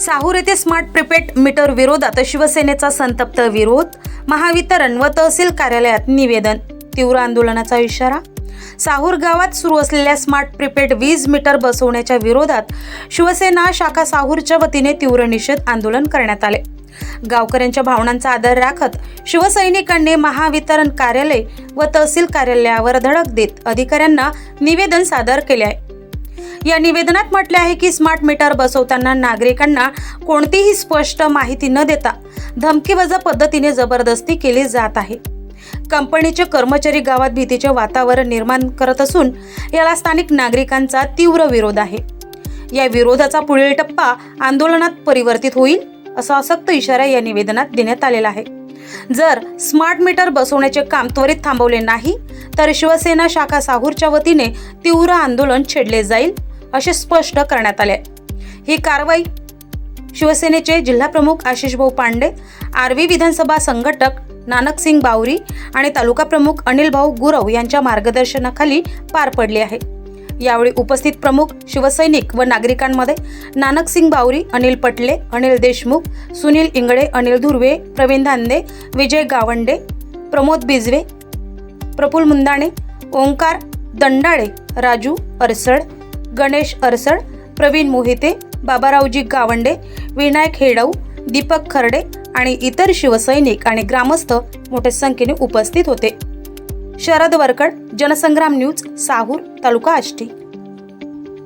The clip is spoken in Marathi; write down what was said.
साहूर येथे स्मार्ट प्रिपेड मीटर विरोधात शिवसेनेचा संतप्त विरोध. महावितरण व तहसील कार्यालयात निवेदन तीव्र आंदोलनाचा इशारा. साहूर गावात सुरू असलेल्या स्मार्ट प्रिपेड वीज मीटर बसवण्याच्या विरोधात शिवसेना शाखा साहूरच्या वतीने तीव्र निषेध आंदोलन करण्यात आले. गावकऱ्यांच्या भावनांचा आदर राखत शिवसैनिकांनी महावितरण कार्यालय व तहसील कार्यालयावर धडक देत अधिकाऱ्यांना निवेदन सादर केले आहे. या निवेदनात म्हटले आहे की स्मार्ट मीटर बसवताना नागरिकांना कोणतीही स्पष्ट माहिती न देता धमकीवजा पद्धतीने जबरदस्ती केली जात आहे. कंपनीचे कर्मचारी गावात भीतीचे वातावरण निर्माण करत असून याला स्थानिक नागरिकांचा तीव्र विरोध आहे. या विरोधाचा पुढील टप्पा आंदोलनात परिवर्तित होईल असा आसक्त इशारा या निवेदनात देण्यात आलेला आहे. जर स्मार्ट मीटर बसवण्याचे काम त्वरित थांबवले नाही तर शिवसेना शाखा साहूरच्या वतीने तीव्र आंदोलन छेडले जाईल. असे स्पष्ट करण्यात आले. ही कारवाई शिवसेनेचे जिल्हाप्रमुख आशिषभाऊ पांडे आर्वी विधानसभा संघटक नानक सिंग बावरी आणि तालुका प्रमुख अनिल भाऊ गुरव यांच्या मार्गदर्शनाखाली पार पडली आहे. यावेळी उपस्थित प्रमुख शिवसैनिक व नागरिकांमध्ये नानक सिंग बावरी अनिल पटले अनिल देशमुख सुनील इंगळे अनिल धुर्वे प्रवीण धांदे विजय गावंडे प्रमोद बिजवे प्रफुल मुंदाणे ओंकार दंडाळे राजू अरसड गणेश अरसड प्रवीण मोहिते बाबारावजी गावंडे विनायक हेडऊ दीपक खर्डे आणि इतर शिवसैनिक आणि ग्रामस्थ मोठ्या संख्येने उपस्थित होते. शरद वरकड जनसंग्राम न्यूज साहूर तालुका आष्टी.